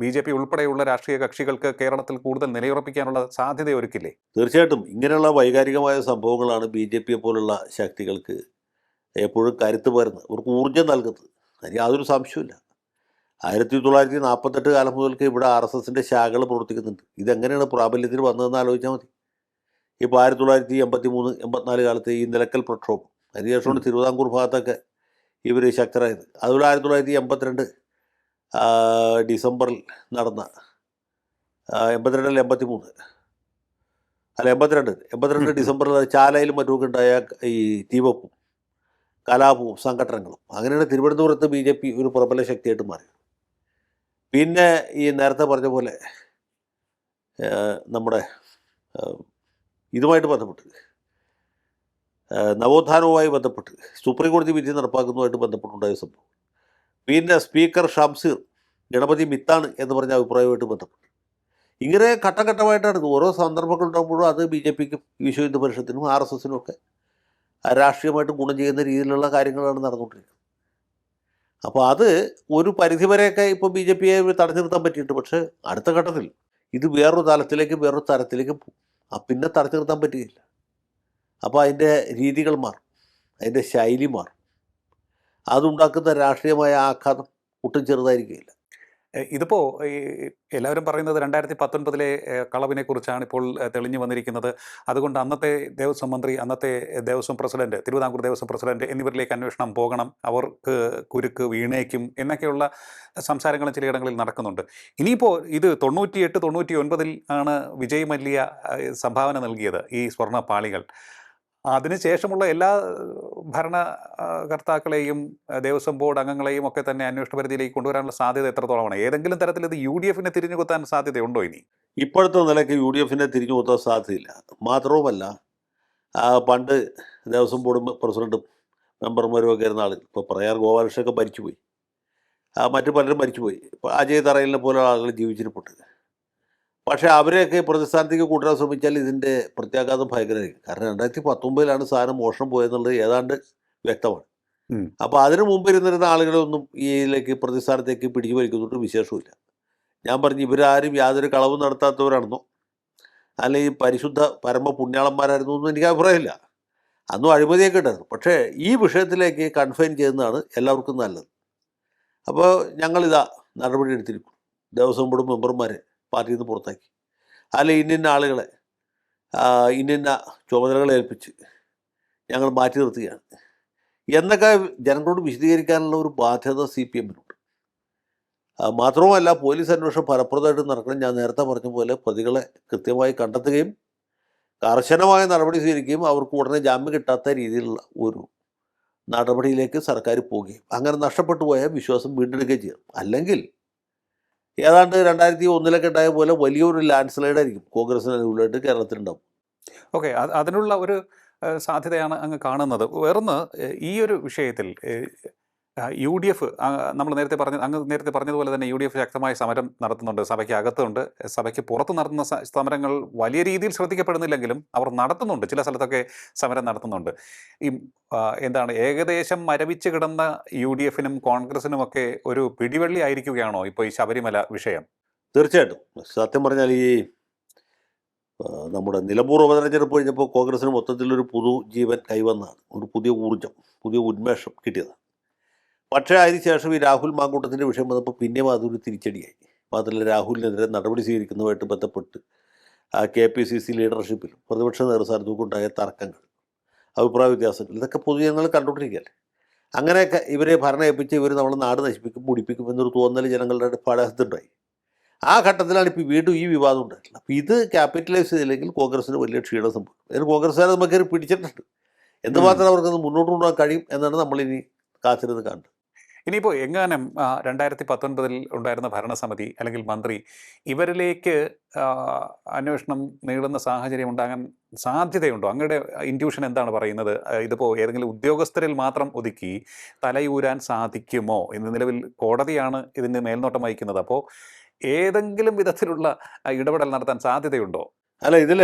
ബി ജെ പി ഉൾപ്പെടെയുള്ള രാഷ്ട്രീയ കക്ഷികൾക്ക് കേരളത്തിൽ കൂടുതൽ നിലയുറപ്പിക്കാനുള്ള സാധ്യത ഒരുക്കില്ലേ? തീർച്ചയായിട്ടും. ഇങ്ങനെയുള്ള വൈകാരികമായ സംഭവങ്ങളാണ് ബി ജെ പിയെ പോലുള്ള ശക്തികൾക്ക് എപ്പോഴും കരുത്ത് പകരുന്നത്. ഇവർക്ക് ഊർജം നൽകുന്നത്. അതിന് യാതൊരു സംശയമില്ല ആയിരത്തി തൊള്ളായിരത്തി നാൽപ്പത്തെട്ട് കാലം മുതൽക്ക് ഇവിടെ ആർ എസ് എസിന്റെ ശാഖകൾ പ്രവർത്തിക്കുന്നുണ്ട്. ഇതെങ്ങനെയാണ് പ്രാബല്യത്തിൽ വന്നതെന്ന് ആലോചിച്ചാൽ മതി. ഇപ്പോൾ ആയിരത്തി തൊള്ളായിരത്തി എൺപത്തി മൂന്ന് എൺപത്തിനാല് കാലത്ത് ഈ നിലക്കൽ പ്രക്ഷോഭം. അതിനുശേഷമാണ് തിരുവിതാംകൂർ ഭാഗത്തൊക്കെ ഇവർ ശക്തരായത്. അതുപോലെ ആയിരത്തി തൊള്ളായിരത്തി എൺപത്തിരണ്ട് ഡിസംബറിൽ നടന്ന എൺപത്തിരണ്ട് അല്ല എൺപത്തി മൂന്ന് അല്ല എൺപത്തിരണ്ട് എൺപത്തിരണ്ട് ഡിസംബറിൽ ചാലയിലും മറ്റുമൊക്കെ ഉണ്ടായ ഈ തീവപ്പും. കലാപവും സംഘടനകളും അങ്ങനെയാണ് തിരുവനന്തപുരത്ത് ബി ജെ പി ഒരു പ്രബല ശക്തിയായിട്ട് മാറി പിന്നെ ഈ നേരത്തെ പറഞ്ഞ പോലെ നമ്മുടെ ഇതുമായിട്ട് ബന്ധപ്പെട്ട് നവോത്ഥാനവുമായി ബന്ധപ്പെട്ട് സുപ്രീം കോടതി വിധി നടപ്പാക്കുന്നതുമായിട്ട് ബന്ധപ്പെട്ടുണ്ടായ സംഭവം. പിന്നെ സ്പീക്കർ ഷംസീർ ഗണപതി മിത്താണ് എന്ന് പറഞ്ഞ അഭിപ്രായവുമായിട്ട് ബന്ധപ്പെട്ട്. ഇങ്ങനെ ഘട്ടം ഘട്ടമായിട്ടാണ് ഓരോ സന്ദർഭങ്ങൾ ഉണ്ടാകുമ്പോഴും അത് ബി ജെ പിക്കും വിശ്വ ഹിന്ദു പരിഷത്തിനും ആർ എസ് എസിനും ഒക്കെ രാഷ്ട്രീയമായിട്ട് ഗുണം ചെയ്യുന്ന രീതിയിലുള്ള കാര്യങ്ങളാണ് നടന്നുകൊണ്ടിരിക്കുന്നത്. അപ്പോൾ അത് ഒരു പരിധിവരെയൊക്കെ ഇപ്പോൾ ബി ജെ പിയെ തടഞ്ഞു നിർത്താൻ പറ്റിയിട്ടുണ്ട്. പക്ഷേ അടുത്ത ഘട്ടത്തിൽ ഇത് വേറൊരു തലത്തിലേക്ക് വേറൊരു തരത്തിലേക്ക് പോകും. പിന്നെ തടഞ്ഞു നിർത്താൻ പറ്റുകയില്ല. അപ്പോൾ അതിന്റെ രീതികൾ മാറും. അതിന്റെ ശൈലി മാറും. അതുണ്ടാക്കുന്ന രാഷ്ട്രീയമായ ആഘാതം ഒട്ടും ചെറുതായിരിക്കുകയില്ല. എഹ് ഇതിപ്പോ ഈ എല്ലാവരും പറയുന്നത് രണ്ടായിരത്തി പത്തൊൻപതിലെ കളവിനെ കുറിച്ചാണ് ഇപ്പോൾ തെളിഞ്ഞു വന്നിരിക്കുന്നത്. അതുകൊണ്ട് അന്നത്തെ ദേവസ്വം മന്ത്രി അന്നത്തെ ദേവസ്വം പ്രസിഡന്റ് തിരുവിതാംകൂർ ദേവസ്വം പ്രസിഡന്റ് എന്നിവരിലേക്ക് അന്വേഷണം പോകണം. അവർക്ക് കുരുക്ക് വീണേക്കും എന്നൊക്കെയുള്ള സംസാരങ്ങളും ചിലയിടങ്ങളിൽ നടക്കുന്നുണ്ട്. ഇനിയിപ്പോൾ ഇത് തൊണ്ണൂറ്റിയെട്ട് തൊണ്ണൂറ്റി ഒൻപതിൽ ആണ് വിജയ് മല്യ സംഭാവന നൽകിയത് ഈ സ്വർണ പാളികൾ അതിനുശേഷമുള്ള എല്ലാ ഭരണകർത്താക്കളെയും ദേവസ്വം ബോർഡ് അംഗങ്ങളെയും ഒക്കെ തന്നെ അന്വേഷണ പരിധിയിലേക്ക് കൊണ്ടുവരാനുള്ള സാധ്യത എത്രത്തോളമാണ്? ഏതെങ്കിലും തരത്തിൽ ഇത് യു ഡി എഫിനെ തിരിഞ്ഞുകൊത്താൻ സാധ്യതയുണ്ടോ ഇനി? ഇപ്പോഴത്തെ നിലയ്ക്ക് യു ഡി എഫിനെ തിരിഞ്ഞു കൊത്താൻ സാധ്യതയില്ല. മാത്രവുമല്ല പണ്ട് ദേവസ്വം ബോർഡ് പ്രസിഡന്റും മെമ്പർമാരും ഒക്കെ ഇരുന്ന ആളുകൾ ഇപ്പോൾ പ്രയാർ ഗോപാലകൃഷ്ണനൊക്കെ മരിച്ചുപോയി. മറ്റു പലരും മരിച്ചുപോയി. ഇപ്പോൾ അജയ് തറയിലിനെ പോലെ ആളുകൾ ജീവിച്ചിരിപ്പുണ്ട്. പക്ഷേ അവരെയൊക്കെ പ്രതിസ്ഥാനത്തേക്ക് കൂട്ടാൻ ശ്രമിച്ചാൽ ഇതിന്റെ പ്രത്യാഘാതം ഭയങ്കരമായിരിക്കും. കാരണം രണ്ടായിരത്തി പത്തൊമ്പതിലാണ് സാധനം മോഷണം പോയെന്നുള്ളത് ഏതാണ്ട് വ്യക്തമാണ്. അപ്പോൾ അതിനു മുമ്പ് ഇരുന്നിരുന്ന ആളുകളൊന്നും ഈയിലേക്ക് പ്രതിസ്ഥാനത്തേക്ക് പിടിച്ചു വലിക്കുന്നതുകൊണ്ട് വിശേഷമില്ല ഞാൻ പറഞ്ഞു ഇവരാരും യാതൊരു കളവും നടത്താത്തവരാണെന്നോ? അല്ലെങ്കിൽ പരിശുദ്ധ പരമ പുണ്യാളന്മാരായിരുന്നു എന്നും എനിക്ക് അഭിപ്രായമില്ല. അന്നും അഴിമതിയൊക്കെ ഉണ്ടായിരുന്നു. പക്ഷേ ഈ വിഷയത്തിലേക്ക് കൺഫൈൻ ചെയ്യുന്നതാണ് എല്ലാവർക്കും നല്ലത്. അപ്പോൾ ഞങ്ങളിതാ നടപടി എടുത്തിരിക്കും ദേവസ്വം ബോർഡ് മെമ്പർമാരെ പാർട്ടിയിൽ നിന്ന് പുറത്താക്കി. അതിൽ ഇന്നിന്ന ആളുകളെ ഇന്ന ചുമതലകളെ ഏൽപ്പിച്ച് ഞങ്ങൾ മാറ്റി നിർത്തുകയാണ്. എന്നൊക്കെ ജനങ്ങളോട് വിശദീകരിക്കാനുള്ള ഒരു ബാധ്യത സി പി എമ്മിനുണ്ട്. മാത്രവുമല്ല പോലീസ് അന്വേഷണം ഫലപ്രദമായിട്ട് നടക്കണം. ഞാൻ നേരത്തെ പറഞ്ഞ പോലെ പ്രതികളെ കൃത്യമായി കണ്ടെത്തുകയും കർശനമായ നടപടി സ്വീകരിക്കുകയും അവർക്ക് ഉടനെ ജാമ്യം കിട്ടാത്ത രീതിയിലുള്ള ഒരു നടപടിയിലേക്ക് സർക്കാർ പോവുകയും അങ്ങനെ നഷ്ടപ്പെട്ടു പോയാൽ വിശ്വാസം വീണ്ടെടുക്കുകയും ചെയ്യും. അല്ലെങ്കിൽ ഏതാണ്ട് രണ്ടായിരത്തി ഒന്നിലൊക്കെ ഉണ്ടായ പോലെ വലിയൊരു ലാൻഡ് സ്ലൈഡ് ആയിരിക്കും കോൺഗ്രസിന് അനുകൂലമായിട്ട് കേരളത്തിലുണ്ടാവും. ഓക്കെ അതിനുള്ള ഒരു സാധ്യതയാണ് അങ്ങ് കാണുന്നത്. വേറൊന്ന് ഈ ഒരു വിഷയത്തിൽ യു ഡി എഫ് നമ്മൾ നേരത്തെ പറഞ്ഞ അങ്ങ് നേരത്തെ പറഞ്ഞതുപോലെ തന്നെ യു ഡി എഫ് ശക്തമായ സമരം നടത്തുന്നുണ്ട്. സഭയ്ക്ക് അകത്തുണ്ട്. സഭയ്ക്ക് പുറത്ത് നടത്തുന്ന സമരങ്ങൾ വലിയ രീതിയിൽ ശ്രദ്ധിക്കപ്പെടുന്നില്ലെങ്കിലും അവർ നടത്തുന്നുണ്ട്. ചില സ്ഥലത്തൊക്കെ സമരം നടത്തുന്നുണ്ട്. ഈ എന്താണ് ഏകദേശം മരവിച്ച് കിടന്ന യു ഡി എഫിനും കോൺഗ്രസിനും ഒക്കെ ഒരു പിടിവള്ളി ആയിരിക്കുകയാണോ ഇപ്പോൾ ഈ ശബരിമല വിഷയം? തീർച്ചയായിട്ടും. സത്യം പറഞ്ഞാൽ ഈ നമ്മുടെ നിലമ്പൂർ ഉപതെരഞ്ഞെടുപ്പ് കഴിഞ്ഞപ്പോൾ കോൺഗ്രസിന് മൊത്തത്തിലൊരു പുതു ജീവൻ കൈവന്നാണ്. ഒരു പുതിയ ഊർജം പുതിയ ഉന്മേഷം കിട്ടിയത്. പക്ഷേ അതിനുശേഷം ഈ രാഹുൽ മാങ്കൂട്ടത്തിന്റെ വിഷയം വന്നപ്പോൾ പിന്നെയും അതൊരു തിരിച്ചടിയായി. മാത്രമല്ല രാഹുലിനെതിരെ നടപടി സ്വീകരിക്കുന്നതുമായിട്ട് ബന്ധപ്പെട്ട് ആ കെ പി സി സി ലീഡർഷിപ്പിലും പ്രതിപക്ഷ നേതൃസ്ഥാനത്തും ഉണ്ടായ തർക്കങ്ങൾ അഭിപ്രായ വ്യത്യാസങ്ങൾ ഇതൊക്കെ പൊതുജനങ്ങൾ കണ്ടുകൊണ്ടിരിക്കുകയല്ലേ അങ്ങനെയൊക്കെ ഇവരെ ഭരണം ഏൽപ്പിച്ച് ഇവർ നമ്മൾ നാട് നശിപ്പിക്കും മുടിപ്പിക്കും എന്നൊരു തോന്നൽ ജനങ്ങളുടെ പാടകത്തുണ്ടായി ആ ഘട്ടത്തിലാണ് ഇപ്പോൾ വീണ്ടും ഈ വിവാദം ഉണ്ടായിട്ടുള്ളത്. അപ്പോൾ ഇത് ക്യാപിറ്റലൈസ് ചെയ്തില്ലെങ്കിൽ കോൺഗ്രസ്സിന് വലിയ ക്ഷീണം സംഭവിക്കും. അതിന് കോൺഗ്രസ്സുകാരെ നമുക്ക് കയറി പിടിച്ചിട്ടുണ്ട്. എന്തുമാത്രം അവർക്കത് മുന്നോട്ട് കൊണ്ടുപോകാൻ കഴിയും എന്നാണ് നമ്മളിനി കാത്തിരുന്ന് കാണുന്നത് ഇനിയിപ്പോൾ എങ്ങാനും രണ്ടായിരത്തി പത്തൊൻപതിൽ ഉണ്ടായിരുന്ന ഭരണസമിതി അല്ലെങ്കിൽ മന്ത്രി ഇവരിലേക്ക് അന്വേഷണം നീളുന്ന സാഹചര്യം ഉണ്ടാകാൻ സാധ്യതയുണ്ടോ? അങ്ങയുടെ ഇൻഡ്യൂഷൻ എന്താണ് പറയുന്നത്? ഇതിപ്പോൾ ഏതെങ്കിലും ഉദ്യോഗസ്ഥരിൽ മാത്രം ഒതുക്കി തലയൂരാൻ സാധിക്കുമോ? ഇന്ന് നിലവിൽ കോടതിയാണ് ഇതിന് മേൽനോട്ടം വഹിക്കുന്നത്. അപ്പോൾ ഏതെങ്കിലും വിധത്തിലുള്ള ഇടപെടൽ നടത്താൻ സാധ്യതയുണ്ടോ? അല്ല ഇതിൽ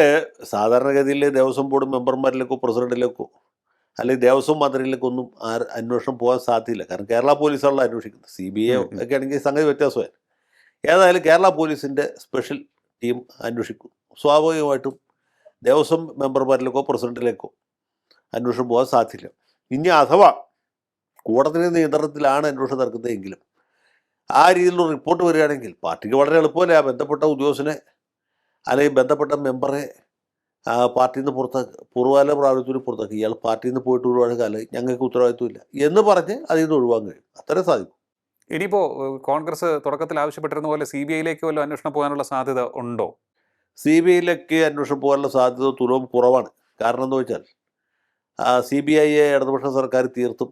സാധാരണഗതിയിൽ ദേവസ്വം ബോർഡ് മെമ്പർമാരിലേക്കോ പ്രസിഡന്റിലേക്കോ അല്ലെങ്കിൽ ദേവസ്വം മന്ത്രിയിലേക്കൊന്നും ആര് അന്വേഷണം പോകാൻ സാധ്യതയില്ല. കാരണം കേരള പോലീസാണല്ലോ അന്വേഷിക്കുന്നത്. C B I. ഒക്കെ ആണെങ്കിൽ സംഗതി വ്യത്യാസമായി. ഏതായാലും കേരള പോലീസിന്റെ സ്പെഷ്യൽ ടീം അന്വേഷിക്കും. സ്വാഭാവികമായിട്ടും ദേവസ്വം മെമ്പർമാരിലേക്കോ പ്രസിഡന്റിലേക്കോ അന്വേഷണം പോകാൻ സാധ്യതയില്ല. ഇനി അഥവാ കൂടത്തിന്റെ നിയന്ത്രണത്തിലാണ് അന്വേഷണം നടക്കുന്നതെങ്കിലും ആ രീതിയിലുള്ള റിപ്പോർട്ട് വരികയാണെങ്കിൽ പാർട്ടിക്ക് വളരെ എളുപ്പമല്ലേ ആ ബന്ധപ്പെട്ട ഉദ്യോഗസ്ഥനെ അല്ലെങ്കിൽ ബന്ധപ്പെട്ട മെമ്പറെ ആ, പാർട്ടിയിൽ നിന്ന് പുറത്താക്കുക പൂർവകാല പ്രാബല്യത്തിൽ പുറത്താക്കുക ഇയാൾ പാർട്ടിയിൽ നിന്ന് പോയിട്ട് ഒരുപാട് കാലം ഞങ്ങൾക്ക് ഉത്തരവാദിത്വമില്ല എന്ന് പറഞ്ഞ് അതിൽ നിന്ന് ഒഴിവാക്കാൻ കഴിയും. അത്രേ സാധിക്കും. ഇനിയിപ്പോൾ കോൺഗ്രസ് തുടക്കത്തിൽ ആവശ്യപ്പെട്ടിരുന്ന പോലെ സി ബി ഐയിലേക്ക് വല്ല അന്വേഷണം പോകാനുള്ള സാധ്യത ഉണ്ടോ? സി ബി ഐയിലേക്ക് അന്വേഷണം പോകാനുള്ള സാധ്യത തുലവും കുറവാണ്. കാരണം എന്ന് വെച്ചാൽ സി ബി ഐയെ ഇടതുപക്ഷ സർക്കാർ തീർത്തും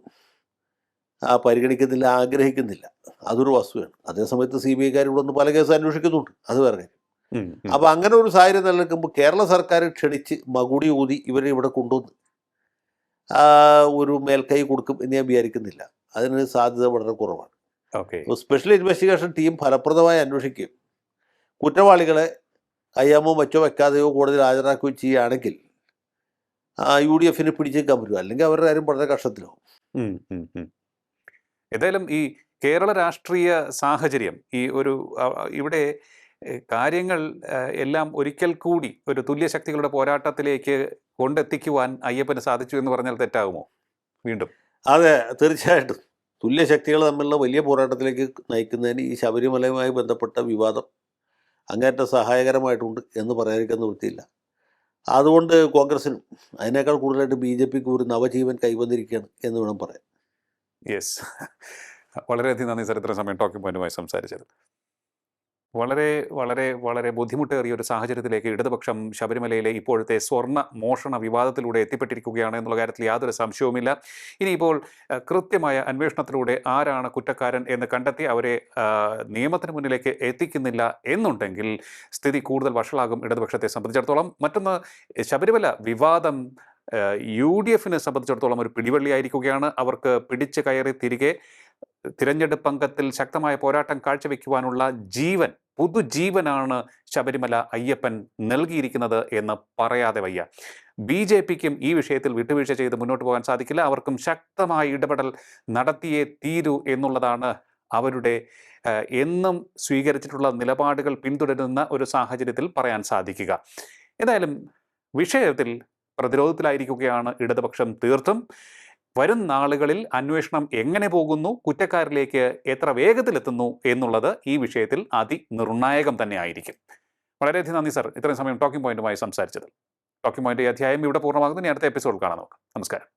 പരിഗണിക്കുന്നില്ല ആഗ്രഹിക്കുന്നില്ല. അതൊരു വസ്തുവാണ്. അതേസമയത്ത് സി ബി ഐക്കാർ ഇവിടെ നിന്ന് പല കേസ് അന്വേഷിക്കുന്നുണ്ട്. അത് വേറെ കാര്യം. അപ്പോൾ അങ്ങനെ ഒരു സാഹചര്യം നിലനിൽക്കുമ്പോൾ കേരള സർക്കാർ ക്ഷണിച്ച് മകുടി ഊതി ഇവരെ ഇവിടെ കൊണ്ടുവന്ന് ഒരു മേൽക്കൈ കൊടുക്കും എന്ന് ഞാൻ വിചാരിക്കുന്നില്ല. അതിന് സാധ്യത വളരെ കുറവാണ്. സ്പെഷ്യൽ ഇൻവെസ്റ്റിഗേഷൻ ടീം ഫലപ്രദമായി അന്വേഷിക്കും. കുറ്റവാളികളെ കയ്യാമോ മറ്റോ വെക്കാതെയോ കോടതിയിൽ ഹാജരാക്കുകയോ ചെയ്യുകയാണെങ്കിൽ യു ഡി എഫിന് പിടിച്ചേക്കാൻ പറ്റും അല്ലെങ്കിൽ അവരുടെ കാര്യം വളരെ കഷ്ടത്തിലാവും. ഏതായാലും ഈ കേരള രാഷ്ട്രീയ സാഹചര്യം ഈ ഒരു ഇവിടെ കാര്യങ്ങൾ എല്ലാം ഒരിക്കൽ കൂടി ഒരു തുല്യശക്തികളുടെ പോരാട്ടത്തിലേക്ക് കൊണ്ടെത്തിക്കുവാൻ അയ്യപ്പന് സാധിച്ചു എന്ന് പറഞ്ഞാൽ തെറ്റാകുമോ? വീണ്ടും. അതെ തീർച്ചയായിട്ടും. തുല്യശക്തികൾ തമ്മിലുള്ള വലിയ പോരാട്ടത്തിലേക്ക് നയിക്കുന്നതിന് ഈ ശബരിമലയുമായി ബന്ധപ്പെട്ട വിവാദം അങ്ങേറ്റം സഹായകരമായിട്ടുണ്ട് എന്ന് പറയാതിരിക്കാൻ നിവൃത്തിയില്ല. അതുകൊണ്ട് കോൺഗ്രസിനും അതിനേക്കാൾ കൂടുതലായിട്ട് ബി ജെ പിക്ക് ഒരു നവജീവൻ കൈവന്നിരിക്കുകയാണ് എന്ന് വേണം പറയാം യെസ്. വളരെയധികം നന്ദി സർ ഇത്ര സമയം ടോക്കിംഗ് പോയിന്റുമായി സംസാരിച്ചത് വളരെ വളരെ വളരെ ബുദ്ധിമുട്ടേറിയ ഒരു സാഹചര്യത്തിലേക്ക് ഇടതുപക്ഷം ശബരിമലയിലെ ഇപ്പോഴത്തെ സ്വർണ മോഷണ വിവാദത്തിലൂടെ എത്തിപ്പെട്ടിരിക്കുകയാണ് എന്നുള്ള കാര്യത്തിൽ യാതൊരു സംശയവുമില്ല. ഇനിയിപ്പോൾ കൃത്യമായ അന്വേഷണത്തിലൂടെ ആരാണ് കുറ്റക്കാരൻ എന്ന് കണ്ടെത്തി അവരെ നിയമത്തിന് മുന്നിലേക്ക് എത്തിക്കുന്നില്ല എന്നുണ്ടെങ്കിൽ സ്ഥിതി കൂടുതൽ വഷളാകും ഇടതുപക്ഷത്തെ സംബന്ധിച്ചിടത്തോളം. മറ്റൊന്ന് ശബരിമല വിവാദം യു ഡി എഫിനെ സംബന്ധിച്ചിടത്തോളം ഒരു പിടിവള്ളിയായിരിക്കുകയാണ്. അവർക്ക് പിടിച്ചു കയറി തിരികെ തിരഞ്ഞെടുപ്പ് അംഗത്തിൽ ശക്തമായ പോരാട്ടം കാഴ്ചവെക്കുവാനുള്ള ജീവൻ പുതുജീവനാണ് ശബരിമല അയ്യപ്പൻ നൽകിയിരിക്കുന്നത് എന്ന് പറയാതെ വയ്യ. ബി ജെ പിക്കും ഈ വിഷയത്തിൽ വിട്ടുവീഴ്ച ചെയ്ത് മുന്നോട്ട് പോകാൻ സാധിക്കില്ല. അവർക്കും ശക്തമായ ഇടപെടൽ നടത്തിയേ തീരൂ എന്നുള്ളതാണ് അവരുടെ എന്നും സ്വീകരിച്ചിട്ടുള്ള നിലപാടുകൾ പിന്തുടരുന്ന ഒരു സാഹചര്യത്തിൽ പറയാൻ സാധിക്കുക. ഏതായാലും വിഷയത്തിൽ പ്രതിരോധത്തിലായിരിക്കുകയാണ് ഇടതുപക്ഷം തീർത്തും. വരും നാളുകളിൽ അന്വേഷണം എങ്ങനെ പോകുന്നു? കുറ്റക്കാരിലേക്ക് എത്ര വേഗത്തിലെത്തുന്നു? എന്നുള്ളത് ഈ വിഷയത്തിൽ അതിനിർണായകം തന്നെ ആയിരിക്കും വളരെയധികം നന്ദി സർ. ഇത്രയും സമയം ടോക്കിംഗ് പോയിന്റുമായി സംസാരിച്ചത് ടോക്കിംഗ് പോയിന്റ് ഈ അധ്യായം ഇവിടെ പൂർണമാകുന്നു. ഇനി അടുത്ത എപ്പിസോഡ് കാണാം നമുക്ക്. നമസ്കാരം.